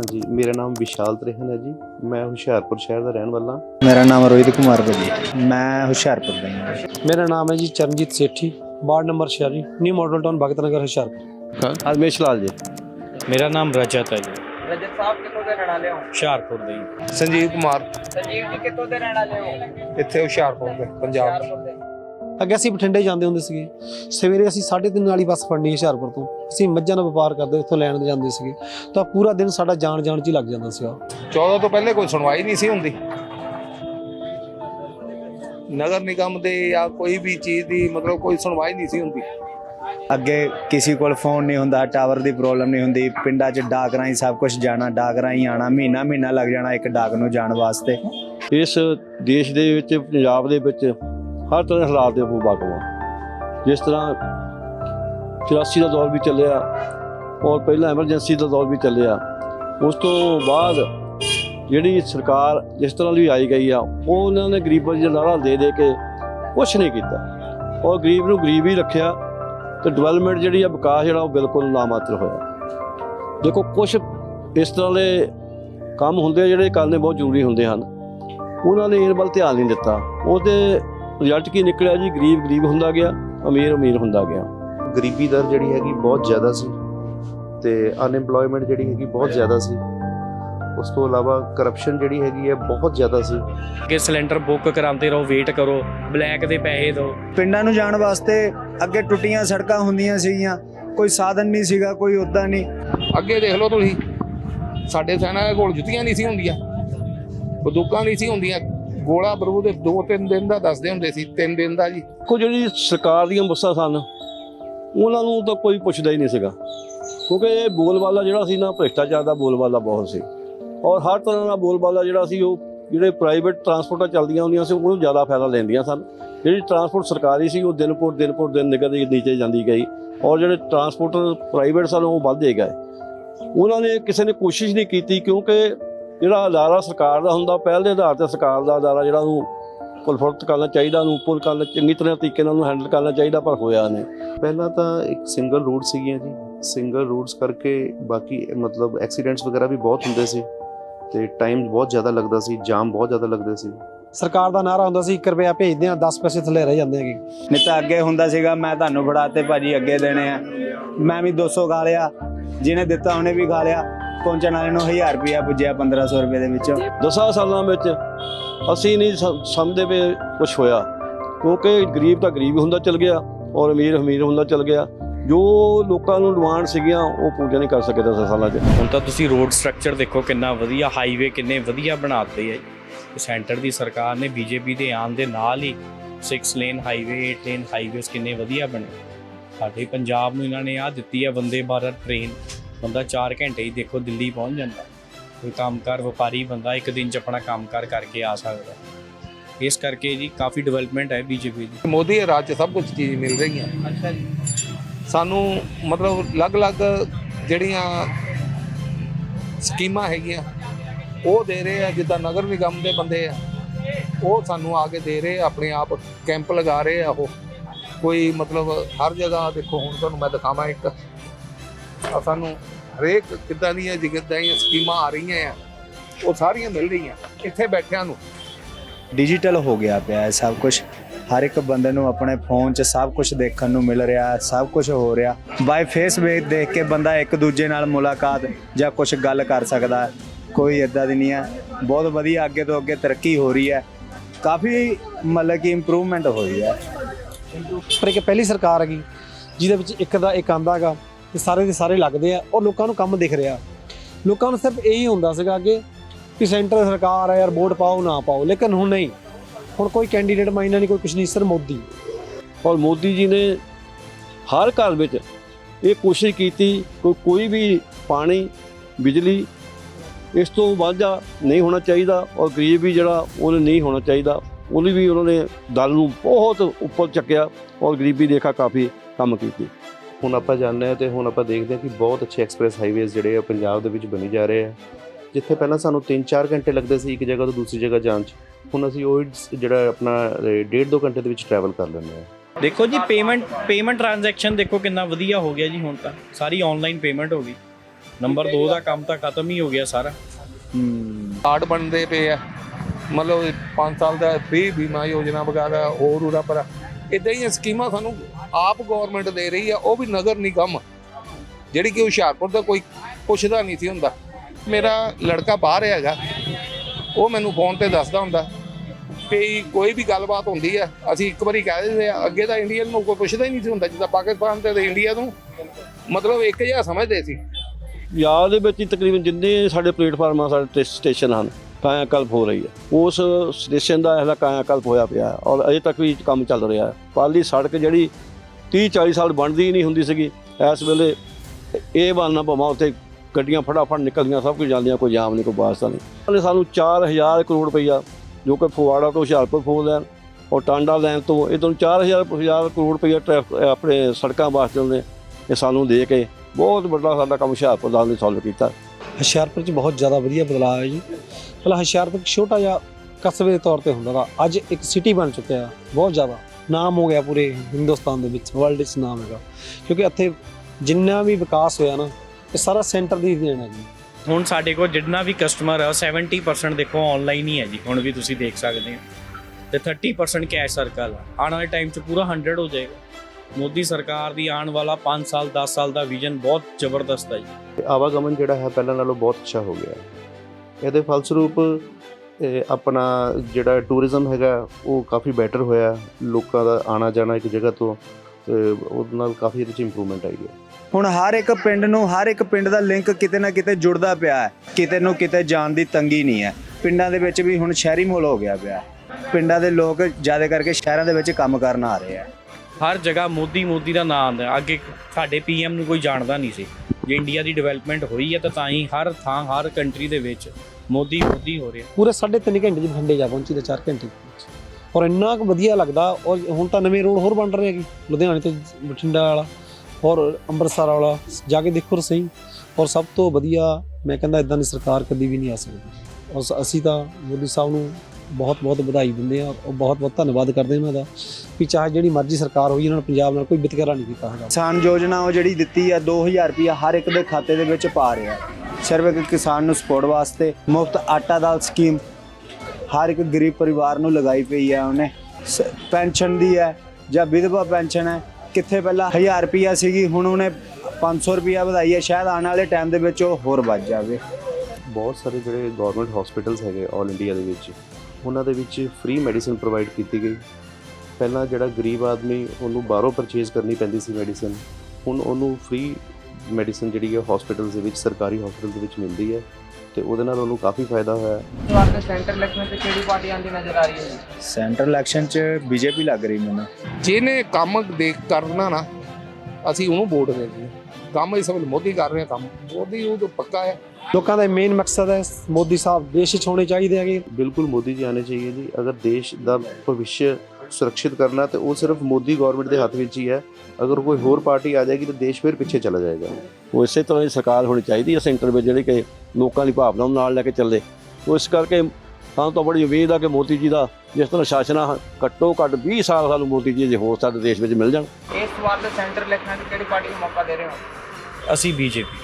ਹਾਂਜੀ ਮੇਰਾ ਨਾਮ ਵਿਸ਼ਾਲ ਤ੍ਰਿਹਨ ਹੈ ਜੀ। ਮੈਂ ਹੁਸ਼ਿਆਰਪੁਰ ਸ਼ਹਿਰ ਦਾ ਰਹਿਣ ਵਾਲਾ। ਮੇਰਾ ਨਾਮ ਰੋਹਿਤ ਕੁਮਾਰ ਭਾਜੀ। ਮੈਂ ਹੁਸ਼ਿਆਰਪੁਰ ਦਾ ਹਾਂ। ਮੇਰਾ ਨਾਮ ਹੈ ਜੀ Charanjit Sethi. Ward number 46 new model town Bhagat Nagar Hoshiarpur Harmesh Lal ji. ਮੇਰਾ ਨਾਮ ਰਜਤ ਹੈ ਜੀ। ਰਜਤ ਸਾਹਿਬ ਕਿੱਥੋਂ ਦੇ ਰਹਿਣ ਵਾਲੇ ਹੋ? ਹੁਸ਼ਿਆਰਪੁਰ ਦੇ ਜੀ। ਸੰਜੀਵ ਕੁਮਾਰ। ਸੰਜੀਵ ਜੀ ਕਿੱਥੋਂ ਦੇ ਰਹਿਣ ਵਾਲੇ ਹੋ? ਇੱਥੇ ਹੁਸ਼ਿਆਰਪੁਰ ਦੇ ਪੰਜਾਬ। ਅੱਗੇ ਅਸੀਂ ਬਠਿੰਡੇ ਜਾਂਦੇ ਹੁੰਦੇ ਸੀਗੇ। ਸਵੇਰੇ ਅਸੀਂ 3:30 ਵਾਲੀ ਬੱਸ ਫੜਨੀ ਹੁਸ਼ਿਆਰਪੁਰ ਤੋਂ। ਅਸੀਂ ਮੱਝਾਂ ਦਾ ਵਪਾਰ ਕਰਦੇ ਉੱਥੋਂ ਲੈਣ ਜਾਂਦੇ ਸੀਗੇ। ਤਾਂ ਪੂਰਾ ਦਿਨ ਸਾਡਾ ਜਾਣ ਜਾਣ 'ਚ ਹੀ ਲੱਗ ਜਾਂਦਾ ਸੀਗਾ। 14 ਤੋਂ ਪਹਿਲੇ ਕੋਈ ਸੁਣਵਾਈ ਨਹੀਂ ਸੀ ਹੁੰਦੀ। ਨਗਰ ਨਿਗਮ ਦੇ ਜਾਂ ਕੋਈ ਵੀ ਚੀਜ਼ ਦੀ ਮਤਲਬ ਕੋਈ ਸੁਣਵਾਈ ਨਹੀਂ ਸੀ ਹੁੰਦੀ। ਅੱਗੇ ਕਿਸੇ ਕੋਲ ਫੋਨ ਨਹੀਂ ਹੁੰਦਾ ਟਾਵਰ ਦੀ ਪ੍ਰੋਬਲਮ ਨਹੀਂ ਹੁੰਦੀ। ਪਿੰਡਾਂ 'ਚ ਡਾਕ ਰਾਹੀਂ ਸਭ ਕੁਝ ਜਾਣਾ ਡਾਕ ਰਾਹੀਂ ਆਣਾ ਮਹੀਨਾ ਮਹੀਨਾ ਲੱਗ ਜਾਣਾ ਇੱਕ ਡਾਕ ਨੂੰ ਜਾਣ ਵਾਸਤੇ। ਇਸ ਦੇਸ਼ ਦੇ ਵਿੱਚ ਪੰਜਾਬ ਦੇ ਵਿੱਚ ਹਰ ਤਰ੍ਹਾਂ ਦੇ ਹਾਲਾਤ ਦੇ ਵਾਕਵਾ ਜਿਸ ਤਰ੍ਹਾਂ 84 ਦਾ ਦੌਰ ਵੀ ਚੱਲਿਆ ਔਰ ਪਹਿਲਾਂ ਐਮਰਜੈਂਸੀ ਦਾ ਦੌਰ ਵੀ ਚੱਲਿਆ, ਉਸ ਤੋਂ ਬਾਅਦ ਜਿਹੜੀ ਸਰਕਾਰ ਜਿਸ ਤਰ੍ਹਾਂ ਦੀ ਆਈ ਗਈ ਆ ਉਹ ਉਹਨਾਂ ਨੇ ਗਰੀਬਾਂ ਦੀ ਨਾਰਾ ਦੇ ਦੇ ਕੇ ਕੁਛ ਨਹੀਂ ਕੀਤਾ। ਔਰ ਗਰੀਬ ਨੂੰ ਗਰੀਬ ਹੀ ਰੱਖਿਆ ਤੇ ਡਿਵੈਲਪਮੈਂਟ ਜਿਹੜੀ ਆ, ਵਿਕਾਸ ਜਿਹੜਾ ਉਹ ਬਿਲਕੁਲ ਨਾਮਾਤਰ ਹੋਇਆ। ਦੇਖੋ ਕੁਝ ਇਸ ਤਰ੍ਹਾਂ ਦੇ ਕੰਮ ਹੁੰਦੇ ਜਿਹੜੇ ਕਰਨੇ ਬਹੁਤ ਜ਼ਰੂਰੀ ਹੁੰਦੇ ਹਨ। ਉਹਨਾਂ ਨੇ ਇਹ ਵੱਲ ਧਿਆਨ ਨਹੀਂ ਦਿੱਤਾ। ਉਹਦੇ ਰਿਜ਼ਲਟ ਕੀ ਨਿਕਲਿਆ ਜੀ? ਗਰੀਬ ਗਰੀਬ ਹੁੰਦਾ ਗਿਆ ਅਮੀਰ ਅਮੀਰ ਹੁੰਦਾ ਗਿਆ। ਗਰੀਬੀ ਦਰ ਜਿਹੜੀ ਹੈਗੀ ਬਹੁਤ ਜ਼ਿਆਦਾ ਸੀ ਤੇ ਅਨਐਮਪਲੋਇਮੈਂਟ ਜਿਹੜੀ ਹੈਗੀ ਬਹੁਤ ਜ਼ਿਆਦਾ ਸੀ। ਉਸ ਤੋਂ ਇਲਾਵਾ ਕਰਪਸ਼ਨ ਜਿਹੜੀ ਹੈਗੀ ਹੈ ਬਹੁਤ ਜ਼ਿਆਦਾ ਸੀ। ਕਿ ਸਿਲੰਡਰ ਬੁੱਕ ਕਰਾਉਂਦੇ ਰਹੋ ਵੇਟ ਕਰੋ ਬਲੈਕ ਦੇ ਪੈਸੇ ਦਿਓ। ਪਿੰਡਾਂ ਨੂੰ ਜਾਣ ਵਾਸਤੇ ਅੱਗੇ ਟੁੱਟੀਆਂ ਸੜਕਾਂ ਹੁੰਦੀਆਂ ਸੀਗੀਆਂ ਕੋਈ ਸਾਧਨ ਨਹੀਂ ਸੀਗਾ ਕੋਈ ਉਦਾਂ ਨਹੀਂ। ਅੱਗੇ ਦੇਖ ਲਓ ਤੁਸੀਂ ਸਾਡੇ ਸੈਨਾ ਦੇ ਕੋਲ ਜੁੱਤੀਆਂ ਨਹੀਂ ਸੀ ਹੁੰਦੀਆਂ ਬੰਦੂਕਾਂ ਨਹੀਂ ਸੀ ਹੁੰਦੀਆਂ। ਗੋਲਾ ਬਰੂਦ ਦੇ 2-3 ਦਿਨ ਦਾ ਦੱਸਦੇ ਹੁੰਦੇ ਸੀ 3 ਦਿਨ ਦਾ ਜੀ। ਕੋ ਜਿਹੜੀ ਸਰਕਾਰ ਦੀਆਂ ਬੱਸਾਂ ਸਨ, ਉਹਨਾਂ ਨੂੰ ਤਾਂ ਕੋਈ ਪੁੱਛਦਾ ਹੀ ਨਹੀਂ ਸੀਗਾ। ਕਿਉਂਕਿ ਇਹ ਬੋਲਬਾਲਾ ਜਿਹੜਾ ਸੀ ਨਾ, ਭ੍ਰਿਸ਼ਟਾਚਾਰ ਦਾ ਬੋਲਬਾਲਾ ਬਹੁਤ ਸੀ। ਔਰ ਹਰ ਤਰ੍ਹਾਂ ਦਾ ਬੋਲਬਾਲਾ ਜਿਹੜਾ ਸੀ, ਉਹ ਜਿਹੜੇ ਪ੍ਰਾਈਵੇਟ ਟਰਾਂਸਪੋਰਟਾਂ ਚੱਲਦੀਆਂ ਹੁੰਦੀਆਂ ਸੀ, ਉਹਨੂੰ ਜ਼ਿਆਦਾ ਫਾਇਦਾ ਲੈਂਦੀਆਂ ਸਨ। ਜਿਹੜੀ ਟਰਾਂਸਪੋਰਟ ਸਰਕਾਰੀ ਸੀ, ਉਹ ਦਿਨ ਪਰ ਦਿਨ ਪਰ ਦਿਨ ਨਿਕਲਦੀ ਨੀਚੇ ਜਾਂਦੀ ਗਈ। ਔਰ ਜਿਹੜੇ ਟਰਾਂਸਪੋਰਟਰ ਪ੍ਰਾਈਵੇਟ ਸਨ, ਉਹ ਵੱਧਦੇ ਗਏ। ਉਹਨਾਂ ਨੇ ਕਿਸੇ ਨੇ ਕੋਸ਼ਿਸ਼ ਨਹੀਂ ਕੀਤੀ, ਕਿਉਂਕਿ ਜਿਹੜਾ ਅਦਾਰਾ ਸਰਕਾਰ ਦਾ ਹੁੰਦਾ ਪਹਿਲ ਦੇ ਆਧਾਰ ਤੇ ਸਰਕਾਰ ਦਾ ਅਦਾਰਾ ਜਿਹੜਾ ਉਹਨੂੰ ਫੁੱਲਫੁਰਤ ਕਰਨਾ ਚਾਹੀਦਾ ਉਹਨੂੰ ਉੱਪਰ ਕਰਨਾ ਚੰਗੀ ਤਰ੍ਹਾਂ ਤਰੀਕੇ ਨਾਲ ਉਹਨੂੰ ਹੈਂਡਲ ਕਰਨਾ ਚਾਹੀਦਾ ਪਰ ਹੋਇਆ ਨਹੀਂ। ਪਹਿਲਾਂ ਤਾਂ ਇੱਕ ਸਿੰਗਲ ਰੂਟ ਸੀਗੀਆਂ ਜੀ। ਸਿੰਗਲ ਰੂਟਸ ਕਰਕੇ ਬਾਕੀ ਮਤਲਬ ਐਕਸੀਡੈਂਟਸ ਵਗੈਰਾ ਵੀ ਬਹੁਤ ਹੁੰਦੇ ਸੀ ਤੇ ਟਾਈਮ ਬਹੁਤ ਜ਼ਿਆਦਾ ਲੱਗਦਾ ਸੀ ਜਾਮ ਬਹੁਤ ਜ਼ਿਆਦਾ ਲੱਗਦੇ ਸੀ। ਸਰਕਾਰ ਦਾ ਨਾਰਾ ਹੁੰਦਾ ਸੀ 1 ਰੁਪਿਆ ਭੇਜਦੇ ਆ 10 ਪੈਸੇ ਥੱਲੇ ਰਹਿ ਜਾਂਦੇ ਹੈਗੇ। ਨਹੀਂ ਤਾਂ ਅੱਗੇ ਹੁੰਦਾ ਸੀਗਾ ਮੈਂ ਤੁਹਾਨੂੰ ਫੜਾਤੇ ਭਾਜੀ ਅੱਗੇ ਦੇਣੇ ਆ। ਮੈਂ ਵੀ 200 ਖਾ ਲਿਆ ਜਿਹਨੇ ਦਿੱਤਾ ਉਹਨੇ ਵੀ ਖਾ ਲਿਆ ਪਹੁੰਚਣ ਵਾਲੇ ਨੂੰ 1000 ਰੁਪਿਆ ਪੁੱਜਿਆ 1500 ਰੁਪਏ ਦੇ ਵਿੱਚੋਂ। ਦਸਾਂ ਸਾਲਾਂ ਵਿੱਚ ਅਸੀਂ ਨਹੀਂ ਸਮ- ਸਮਝਦੇ ਵੀ ਕੁਝ ਹੋਇਆ। ਕਿਉਂਕਿ ਗਰੀਬ ਤਾਂ ਗਰੀਬ ਹੁੰਦਾ ਚਲ ਗਿਆ ਔਰ ਅਮੀਰ ਅਮੀਰ ਹੁੰਦਾ ਚਲ ਗਿਆ। ਜੋ ਲੋਕਾਂ ਨੂੰ ਡਿਮਾਂਡ ਸੀਗੀਆਂ ਉਹ ਪੂਜਾ ਨਹੀਂ ਕਰ ਸਕੇ ਦਸਾਂ ਸਾਲਾਂ 'ਚ। ਹੁਣ ਤਾਂ ਤੁਸੀਂ ਰੋਡ ਸਟਰਕਚਰ ਦੇਖੋ ਕਿੰਨਾ ਵਧੀਆ ਹਾਈਵੇ ਕਿੰਨੇ ਵਧੀਆ ਬਣਾਤੇ ਹੈ ਸੈਂਟਰ ਦੀ ਸਰਕਾਰ ਨੇ ਬੀਜੇਪੀ ਦੇ ਆਉਣ ਦੇ ਨਾਲ ਹੀ 6 ਲੇਨ ਹਾਈਵੇ 8 ਲੇਨ ਹਾਈਵੇਸ ਕਿੰਨੇ ਵਧੀਆ ਬਣੇ। ਸਾਡੇ ਪੰਜਾਬ ਨੂੰ ਇਹਨਾਂ ਨੇ ਆ ਦਿੱਤੀ ਹੈ ਵੰਦੇ ਭਾਰਤ ਟ੍ਰੇਨ ਬੰਦਾ 4 ਘੰਟੇ ਹੀ ਦੇਖੋ ਦਿੱਲੀ ਪਹੁੰਚ ਜਾਂਦਾ। ਕੋਈ ਕੰਮਕਾਰ ਵਪਾਰੀ ਬੰਦਾ ਇੱਕ ਦਿਨ ਚ ਆਪਣਾ ਕੰਮਕਾਰ ਕਰਕੇ ਆ ਸਕਦਾ। ਇਸ ਕਰਕੇ ਜੀ ਕਾਫੀ ਡਿਵੈਲਪਮੈਂਟ ਹੈ ਬੀਜੇਪੀ ਦੀ। ਮੋਦੀ ਦੇ ਰਾਜ 'ਚ ਸਭ ਕੁਝ ਚੀਜ਼ ਮਿਲ ਰਹੀਆਂ ਅੱਛਾ ਜੀ। ਸਾਨੂੰ ਮਤਲਬ ਅਲੱਗ-ਅਲੱਗ ਜਿਹੜੀਆਂ ਸਕੀਮਾਂ ਹੈਗੀਆਂ ਉਹ ਦੇ ਰਹੇ ਆ ਜਿੱਦਾਂ ਨਗਰ ਨਿਗਮ ਦੇ ਬੰਦੇ ਆ ਉਹ ਸਾਨੂੰ ਆ ਕੇ ਦੇ ਰਹੇ ਆਪਣੇ ਆਪ ਕੈਂਪ ਲਗਾ ਰਹੇ ਆ ਉਹ। ਕੋਈ ਮਤਲਬ ਹਰ ਜਗ੍ਹਾ ਦੇਖੋ ਹੁਣ ਤੁਹਾਨੂੰ ਮੈਂ ਦਿਖਾਵਾਂ ਇੱਕ। ਸਾਨੂੰ ਹਰੇਕ ਕਿੱਦਾਂ ਦੀਆਂ ਜਿੱਦਾਂ ਦੀਆਂ ਸਕੀਮਾਂ ਆ ਰਹੀਆਂ ਆ ਉਹ ਸਾਰੀਆਂ ਮਿਲ ਰਹੀਆਂ ਇੱਥੇ ਬੈਠਿਆਂ ਨੂੰ। ਡਿਜੀਟਲ ਹੋ ਗਿਆ ਪਿਆ ਹੈ ਸਭ ਕੁਝ ਹਰ ਇੱਕ ਬੰਦੇ ਨੂੰ ਆਪਣੇ ਫੋਨ 'ਚ ਸਭ ਕੁਝ ਦੇਖਣ ਨੂੰ ਮਿਲ ਰਿਹਾ ਹੈ ਸਭ ਕੁਝ ਹੋ ਰਿਹਾ। ਬਾਈ ਫੇਸ ਵੇਖ ਦੇਖ ਕੇ ਬੰਦਾ ਇੱਕ ਦੂਜੇ ਨਾਲ ਮੁਲਾਕਾਤ ਜਾਂ ਕੁਝ ਗੱਲ ਕਰ ਸਕਦਾ ਕੋਈ ਇਦਾਂ ਦੀ ਨਹੀਂ ਹੈ। ਬਹੁਤ ਵਧੀਆ ਅੱਗੇ ਤੋਂ ਅੱਗੇ ਤਰੱਕੀ ਹੋ ਰਹੀ ਹੈ। ਕਾਫੀ ਮਤਲਬ ਕਿ ਇੰਪਰੂਵਮੈਂਟ ਹੋਈ ਹੈ। ਪਰ ਇੱਕ ਪਹਿਲੀ ਸਰਕਾਰ ਹੈਗੀ ਜਿਹਦੇ ਵਿੱਚ ਇੱਕ ਦਾ ਇੱਕ ਆਂਦਾ ਹੈਗਾ ਸਾਰੇ ਦੇ ਸਾਰੇ ਲੱਗਦੇ ਆ ਔਰ ਲੋਕਾਂ ਨੂੰ ਕੰਮ ਦਿਖ ਰਿਹਾ। ਲੋਕਾਂ ਨੂੰ ਸਿਰਫ ਇਹੀ ਹੁੰਦਾ ਸੀਗਾ ਅੱਗੇ ਕਿ ਸੈਂਟਰ ਸਰਕਾਰ ਆ ਯਾਰ, ਵੋਟ ਪਾਓ ਨਾ ਪਾਓ, ਲੇਕਿਨ ਹੁਣ ਨਹੀਂ। ਹੁਣ ਕੋਈ ਕੈਂਡੀਡੇਟ ਮਾਇਨਾ ਨਹੀਂ, ਕੋਈ ਕੁਛ ਨਹੀਂ ਸਿਰ ਮੋਦੀ। ਔਰ ਮੋਦੀ ਜੀ ਨੇ ਹਰ ਘਰ ਵਿੱਚ ਇਹ ਕੋਸ਼ਿਸ਼ ਕੀਤੀ ਕੋਈ ਕੋਈ ਵੀ ਪਾਣੀ, ਬਿਜਲੀ ਇਸ ਤੋਂ ਵਾਧਾ ਨਹੀਂ ਹੋਣਾ ਚਾਹੀਦਾ ਔਰ ਗਰੀਬ ਵੀ ਜਿਹੜਾ ਉਹਨੇ ਨਹੀਂ ਹੋਣਾ ਚਾਹੀਦਾ, ਉਹਨੇ ਵੀ ਉਹਨਾਂ ਨੇ ਦਲ ਨੂੰ ਬਹੁਤ ਉੱਪਰ ਚੱਕਿਆ ਔਰ ਗਰੀਬੀ ਰੇਖਾ ਕਾਫੀ ਕੰਮ ਕੀਤੀ। ਹੁਣ ਆਪਾਂ ਜਾਣਦੇ ਹਾਂ ਤੇ ਹੁਣ ਆਪਾਂ ਦੇਖਦੇ ਹਾਂ ਕਿ ਬਹੁਤ ਅੱਛੇ ਐਕਸਪ੍ਰੈਸ ਹਾਈਵੇਜ਼ ਜਿਹੜੇ ਆ ਪੰਜਾਬ ਦੇ ਵਿੱਚ ਬਣੀ ਜਾ ਰਹੇ ਆ। ਜਿੱਥੇ ਪਹਿਲਾਂ ਸਾਨੂੰ 3-4 ਘੰਟੇ ਲੱਗਦੇ ਸੀ ਇੱਕ ਜਗ੍ਹਾ ਤੋਂ ਦੂਸਰੀ ਜਗ੍ਹਾ ਜਾਣ 'ਚ ਹੁਣ ਅਸੀਂ ਉਹ ਜਿਹੜਾ ਆਪਣਾ 1.5-2 ਘੰਟੇ ਦੇ ਵਿੱਚ ਟਰੈਵਲ ਕਰ ਲੈਂਦੇ ਆ ਦੇਖੋ ਜੀ ਪੇਮੈਂਟ ਪੇਮੈਂਟ ਟ੍ਰਾਂਜੈਕਸ਼ਨ ਦੇਖੋ ਕਿੰਨਾ ਵਧੀਆ ਹੋ ਗਿਆ ਜੀ ਹੁਣ ਤਾਂ। ਸਾਰੀ ਆਨਲਾਈਨ ਪੇਮੈਂਟ ਹੋ ਗਈ। ਨੰਬਰ 2 ਦਾ ਕੰਮ ਤਾਂ ਖਤਮ ਹੀ ਹੋ ਗਿਆ ਸਾਰਾ। ਹੂੰ। ਕਾਰਡ ਬਣਦੇ ਪਏ ਆ। ਮਤਲਬ 5 ਸਾਲ ਦਾ ਫ੍ਰੀ ਬੀਮਾ ਯੋਜਨਾ ਵਗੈਰਾ ਹੋਰ ਉਰਾ ਪਰ ਇਦਾਂ ਹੀ ਸਕੀਮਾਂ ਸਾਨੂੰ ਆਪ ਗਵਰਨਮੈਂਟ ਦੇ ਰਹੀ ਆ, ਉਹ ਵੀ ਨਗਰ ਨਿਗਮ, ਜਿਹੜੀ ਕਿ ਹੁਸ਼ਿਆਰਪੁਰ ਦਾ ਕੋਈ ਪੁੱਛਦਾ ਨਹੀਂ ਸੀ ਹੁੰਦਾ। ਮੇਰਾ ਲੜਕਾ ਬਾਹਰ ਹੈਗਾ, ਉਹ ਮੈਨੂੰ ਫੋਨ ਤੇ ਦੱਸਦਾ ਹੁੰਦਾ ਵੀ ਕੋਈ ਵੀ ਗੱਲਬਾਤ ਹੁੰਦੀ ਆ, ਅਸੀਂ ਇੱਕ ਵਾਰੀ ਕਹਿ ਦਿੰਦੇ ਆ, ਅੱਗੇ ਤਾਂ ਇੰਡੀਅਨ ਨੂੰ ਕੋਈ ਪੁੱਛਦਾ ਹੀ ਨਹੀਂ ਸੀ ਹੁੰਦਾ, ਜਿੱਦਾਂ ਪਾਕਿਸਤਾਨ ਤੇ ਇੰਡੀਆ ਨੂੰ, ਮਤਲਬ ਇੱਕ ਜਿਹਾ ਸਮਝਦੇ ਸੀ। ਯਾਦ ਦੇ ਵਿੱਚ ਤਕਰੀਬਨ ਜਿੰਨੇ ਸਾਡੇ ਪਲੇਟਫਾਰਮਾਂ ਸਾਡੇ ਸਟੇਸ਼ਨ ਹਨ ਕਾਇਆ ਕਲਪ ਹੋ ਰਹੀ ਹੈ। ਉਸ ਸਟੇਸ਼ਨ ਦਾ ਇਹਦਾ ਕਾਇਆ ਕਲਪ ਹੋਇਆ ਪਿਆ ਔਰ ਅਜੇ ਤੱਕ ਵੀ ਕੰਮ ਚੱਲ ਰਿਹਾ ਹੈ। ਪਾਲੀ ਸੜਕ ਜਿਹੜੀ 30 40 ਸਾਲ ਬਣਦੀ ਹੀ ਨਹੀਂ ਹੁੰਦੀ ਸੀਗੀ। ਇਸ ਵੇਲੇ ਇਹ ਬਹਾਨਾ ਭਾਵਾਂ ਉੱਥੇ ਗੱਡੀਆਂ ਫਟਾਫਟ ਨਿਕਲਦੀਆਂ, ਸਭ ਕੁਝ ਜਾਂਦੀਆਂ, ਕੋਈ ਜਾਮ ਨਹੀਂ, ਕੋਈ ਵਾਸਤਾ ਨਹੀਂ। ਉਹਨੇ ਸਾਨੂੰ 4000 ਕਰੋੜ ਰੁਪਈਆ, ਜੋ ਕਿ ਫਗਵਾੜਾ ਤੋਂ ਹੁਸ਼ਿਆਰਪੁਰ ਫੋਨ ਲੈਣ ਔਰ ਟਾਂਡਾ ਲੈਣ ਤੋਂ, ਇਹ ਤੋਂ 4000 ਹਜ਼ਾਰ ਕਰੋੜ ਰੁਪਈਆ ਟ੍ਰੈਫ- ਆਪਣੇ ਸੜਕਾਂ ਵਾਸਤੇ ਨੇ ਇਹ ਸਾਨੂੰ ਦੇ ਕੇ ਬਹੁਤ ਵੱਡਾ ਸਾਡਾ ਕੰਮ ਹੁਸ਼ਿਆਰਪੁਰ ਦਾ ਨੇ ਸੋਲਵ ਕੀਤਾ। ਹੁਸ਼ਿਆਰਪੁਰ 'ਚ ਬਹੁਤ ਜ਼ਿਆਦਾ ਵਧੀਆ ਬਦਲਾਅ ਹੈ ਜੀ। ਪਹਿਲਾਂ ਹੁਸ਼ਿਆਰਪੁਰ ਇੱਕ ਛੋਟਾ ਜਿਹਾ ਕਸਬੇ ਦੇ ਤੌਰ ਤੇ ਹੁੰਦਾ ਵਾ ਅੱਜ ਇੱਕ ਸਿਟੀ ਬਣ ਚੁੱਕਿਆ ਬਹੁਤ ਜ਼ਿਆਦਾ। ਨਾਮ ਹੋ ਗਿਆ ਪੂਰੇ ਹਿੰਦੁਸਤਾਨ ਦੇ ਵਿੱਚ ਵਰਲਡ ਵਿੱਚ ਨਾਮ ਹੈਗਾ। ਕਿਉਂਕਿ ਇੱਥੇ ਜਿੰਨਾ ਵੀ ਵਿਕਾਸ ਹੋਇਆ ਨਾ, ਇਹ ਸਾਰਾ ਸੈਂਟਰ ਦੀ ਦੇਣ ਹੈ ਜੀ। ਹੁਣ ਸਾਡੇ ਕੋਲ ਜਿੰਨਾ ਵੀ ਕਸਟਮਰ ਆ 70% ਦੇਖੋ ਆਨਲਾਈਨ ਹੀ ਹੈ ਜੀ। ਹੁਣ ਵੀ ਤੁਸੀਂ ਦੇਖ ਸਕਦੇ ਹੋ। ਤੇ 30% ਕੈਸ਼ ਸਰਕਲ ਆ। ਆਉਣ ਵਾਲੇ ਟਾਈਮ 'ਚ ਪੂਰਾ 100 ਹੋ ਜਾਏਗਾ। ਮੋਦੀ ਸਰਕਾਰ ਦੀ ਆਉਣ ਵਾਲਾ 5 ਸਾਲ 10 ਸਾਲ ਦਾ ਵਿਜ਼ਨ ਬਹੁਤ ਜ਼ਬਰਦਸਤ ਹੈ ਜੀ। ਆਵਾਗਮਨ ਜਿਹੜਾ ਹੈ ਪਹਿਲਾਂ ਨਾਲੋਂ ਬਹੁਤ ਅੱਛਾ ਹੋ ਗਿਆ ਹੈ। ਇਹਦੇ ਫਲਸਰੂਪ ਆਪਣਾ ਜਿਹੜਾ ਟੂਰਿਜ਼ਮ ਹੈਗਾ ਉਹ ਕਾਫੀ ਬੈਟਰ ਹੋਇਆ ਲੋਕਾਂ ਦਾ ਆਣਾ ਜਾਣਾ ਇੱਕ ਜਗ੍ਹਾ ਤੋਂ ਉਹਦੇ ਨਾਲ ਕਾਫੀ ਇਹਦੇ ਚ ਇੰਪਰੂਵਮੈਂਟ ਆਈ ਹੈ। ਹੁਣ ਹਰ ਇੱਕ ਪਿੰਡ ਨੂੰ ਹਰ ਇੱਕ ਪਿੰਡ ਦਾ ਲਿੰਕ ਕਿਤੇ ਨਾ ਕਿਤੇ ਜੁੜਦਾ ਪਿਆ ਹੈ। ਕਿਤੇ ਨੂੰ ਕਿਤੇ ਜਾਣ ਦੀ ਤੰਗੀ ਨਹੀਂ ਹੈ। ਪਿੰਡਾਂ ਦੇ ਵਿੱਚ ਵੀ ਹੁਣ ਸ਼ਹਿਰੀ ਮਾਹੌਲ ਹੋ ਗਿਆ ਪਿਆ ਹੈ। ਪਿੰਡਾਂ ਦੇ ਲੋਕ ਜ਼ਿਆਦਾ ਕਰਕੇ ਸ਼ਹਿਰਾਂ ਦੇ ਵਿੱਚ ਕੰਮ ਕਰਨ ਆ ਰਹੇ ਆ ਹਰ ਜਗ੍ਹਾ ਮੋਦੀ ਮੋਦੀ ਦਾ ਨਾਮ ਆਉਂਦਾ ਅੱਗੇ ਸਾਡੇ ਪੀਐਮ ਨੂੰ ਕੋਈ ਜਾਣਦਾ ਨਹੀਂ ਸੀ। ਜੇ ਇੰਡੀਆ ਦੀ ਡਿਵੈਲਪਮੈਂਟ ਹੋਈ ਹੈ ਤਾਂ ਤਾਂ ਹੀ ਹਰ ਥਾਂ, ਹਰ ਕੰਟਰੀ ਦੇ ਵਿੱਚ ਮੋਦੀ ਮੋਦੀ ਹੋ ਰਿਹਾ ਪੂਰੇ 3.5 ਘੰਟੇ 'ਚ ਬਠਿੰਡੇ ਜਾ ਪਹੁੰਚੀ ਤੇ 4 ਘੰਟੇ। ਔਰ ਇੰਨਾ ਕੁ ਵਧੀਆ ਲੱਗਦਾ, ਔਰ ਹੁਣ ਤਾਂ ਨਵੇਂ ਰੋਡ ਹੋਰ ਬਣ ਰਹੇ ਹੈਗੇ। ਲੁਧਿਆਣੇ ਤੋਂ ਬਠਿੰਡਾ ਵਾਲਾ, ਔਰ ਅੰਮ੍ਰਿਤਸਰ ਵਾਲਾ, ਜਾ ਕੇ ਦੇਖੋ ਤਾਂ ਸਹੀ ਔਰ ਸਭ ਤੋਂ ਵਧੀਆ, ਮੈਂ ਕਹਿੰਦਾ ਇਦਾਂ ਦੀ ਸਰਕਾਰ ਕਦੀ ਵੀ ਨਹੀਂ ਆ ਸਕਦੀ। ਔਰ ਅਸੀਂ ਤਾਂ ਮੋਦੀ ਸਾਹਿਬ ਨੂੰ ਬਹੁਤ ਬਹੁਤ ਵਧਾਈ ਦਿੰਦੇ ਆ ਔਰ ਬਹੁਤ ਬਹੁਤ ਧੰਨਵਾਦ ਕਰਦੇ ਹਾਂ ਉਹਨਾਂ ਦਾ। ਵੀ ਚਾਹੇ ਜਿਹੜੀ ਮਰਜ਼ੀ ਸਰਕਾਰ ਹੋਈ ਇਹਨਾਂ ਨੇ ਪੰਜਾਬ ਨਾਲ ਕੋਈ ਵਿਤਕਰਾ ਨਹੀਂ ਕੀਤਾ ਹੈਗਾ। ਕਿਸਾਨ ਯੋਜਨਾ ਉਹ ਜਿਹੜੀ ਦਿੱਤੀ ਆ 2000 ਰੁਪਇਆ ਹਰ ਇੱਕ ਦੇ ਖਾਤੇ ਦੇ ਵਿੱਚ ਪਾ ਰਿਹਾ। ਸਿਰਫ ਇੱਕ ਕਿਸਾਨ ਨੂੰ ਸਪੋਰਟ ਵਾਸਤੇ ਮੁਫਤ ਆਟਾ ਦਾਲ ਸਕੀਮ ਹਰ ਇੱਕ ਗਰੀਬ ਪਰਿਵਾਰ ਨੂੰ ਲਗਾਈ ਪਈ ਹੈ ਉਹਨੇ। ਸ- ਪੈਨਸ਼ਨ ਦੀ ਹੈ ਜਾਂ ਵਿਧਵਾ ਪੈਨਸ਼ਨ ਹੈ ਕਿੱਥੇ ਪਹਿਲਾਂ 1000 ਰੁਪਇਆ ਸੀਗੀ ਹੁਣ ਉਹਨੇ 500 ਰੁਪਇਆ ਵਧਾਈ ਹੈ ਸ਼ਾਇਦ ਆਉਣ ਵਾਲੇ ਟਾਈਮ ਦੇ ਵਿੱਚ ਉਹ ਹੋਰ ਵੱਧ ਜਾਵੇ। ਬਹੁਤ ਸਾਰੇ ਜਿਹੜੇ ਗਵਰਨਮੈਂਟ ਹਸਪੀਟਲਸ ਹੈਗੇ 올 ਇੰਡੀਆ ਦੇ ਵਿੱਚ ਉਹਨਾਂ ਦੇ ਵਿੱਚ ਫ੍ਰੀ ਮੈਡੀਸਿਨ ਪ੍ਰੋਵਾਈਡ ਕੀਤੀ ਗਈ। ਪਹਿਲਾਂ ਜਿਹੜਾ ਗਰੀਬ ਆਦਮੀ ਉਹਨੂੰ ਬਾਹਰੋਂ ਪਰਚੇਜ਼ ਕਰਨੀ ਪੈਂਦੀ ਸੀ ਮੈਡੀਸਿਨ ਹੁਣ ਉਹਨੂੰ ਫ੍ਰੀ ਮੈਡੀਸਿਨ ਜਿਹੜੀ ਹੈ ਹਸਪੀਟਲਸ ਦੇ ਵਿੱਚ ਸਰਕਾਰੀ ਹਸਪੀਟਲ ਦੇ ਵਿੱਚ ਮਿਲਦੀ ਹੈ ਤੇ ਉਹਦੇ ਨਾਲ ਉਹਨੂੰ ਕਾਫੀ ਫਾਇਦਾ ਹੋਇਆ ਦੇ ਸੈਂਟਰ ਇਲੈਕਸ਼ਨ ਤੇ ਕਿਹੜੀ ਪਾਰਟੀ ਆਂਦੀ ਨਜ਼ਰ ਆ ਰਹੀ ਹੈ? ਜੀ? ਸੈਂਟਰ ਇਲੈਕਸ਼ਨ 'ਚ ਬੀਜੇਪੀ ਲੱਗ ਰਹੀ ਮੈਨੂੰ। ਜਿਹਨੇ ਕੰਮ ਦੇਖ ਕਰਨਾ ਨਾ ਅਸੀਂ ਉਹਨੂੰ ਵੋਟ ਦੇ ਦਿੰਦੇ ਕੰਮ ਇਸ ਵੇਲੇ ਮੋਦੀ ਕਰ ਰਿਹਾ ਕੰਮ। ਮੋਦੀ ਉਹ ਤਾਂ ਪੱਕਾ ਹੈ। ਲੋਕਾਂ ਦਾ ਮੇਨ ਮਕਸਦ ਹੈ ਮੋਦੀ ਸਾਹਿਬ ਦੇਸ਼ 'ਚ ਹੋਣੇ ਚਾਹੀਦੇ ਹੈਗੇ। ਬਿਲਕੁਲ ਮੋਦੀ ਜੀ ਆਣੇ ਚਾਹੀਏ ਜੀ। ਅਗਰ ਦੇਸ਼ ਦਾ ਭਵਿੱਖ ਸੁਰੱਖਿਅਤ ਕਰਨਾ ਤੇ ਉਹ ਸਿਰਫ ਮੋਦੀ ਗਵਰਨਮੈਂਟ ਦੇ ਹੱਥ ਵਿੱਚ ਹੀ ਹੈ। ਅਗਰ ਕੋਈ ਹੋਰ ਪਾਰਟੀ ਆ ਜਾਏਗੀ ਤਾਂ ਦੇਸ਼ ਫਿਰ ਪਿੱਛੇ ਚਲਾ ਜਾਏਗਾ। ਉਹ ਇਸੇ ਤਰ੍ਹਾਂ ਦੀ ਸਰਕਾਰ ਹੋਣੀ ਚਾਹੀਦੀ ਹੈ ਸੈਂਟਰ ਵਿੱਚ ਜਿਹੜੀ ਕਿ ਲੋਕਾਂ ਦੀ ਭਾਵਨਾ ਨੂੰ ਨਾਲ ਲੈ ਕੇ ਚੱਲੇ। ਉਹ ਇਸ ਕਰਕੇ ਸਾਨੂੰ ਤਾਂ ਬੜੀ ਉਮੀਦ ਆ ਕਿ ਮੋਦੀ ਜੀ ਦਾ ਜਿਸ ਤਰ੍ਹਾਂ ਸ਼ਾਸਨ ਆ ਘੱਟੋ ਘੱਟ 20 ਸਾਲ ਸਾਨੂੰ ਮੋਦੀ ਜੀ ਜੇ ਹੋਰ ਸਾਡੇ ਦੇਸ਼ ਵਿੱਚ ਮਿਲ ਜਾਣ। ਇਸ ਵਾਰ ਦੇ ਸੈਂਟਰ ਇਲੈਕਸ਼ਨ ਤੇ ਕਿਹੜੀ ਪਾਰਟੀ ਨੂੰ ਮੌਕਾ ਦੇ ਰਹੇ ਹੋ? ਅਸੀਂ ਬੀਜੇਪੀ।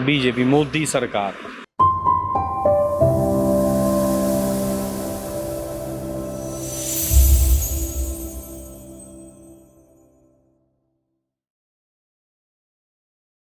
ਬੀਜੇਪੀ ਮੋਦੀ ਸਰਕਾਰ।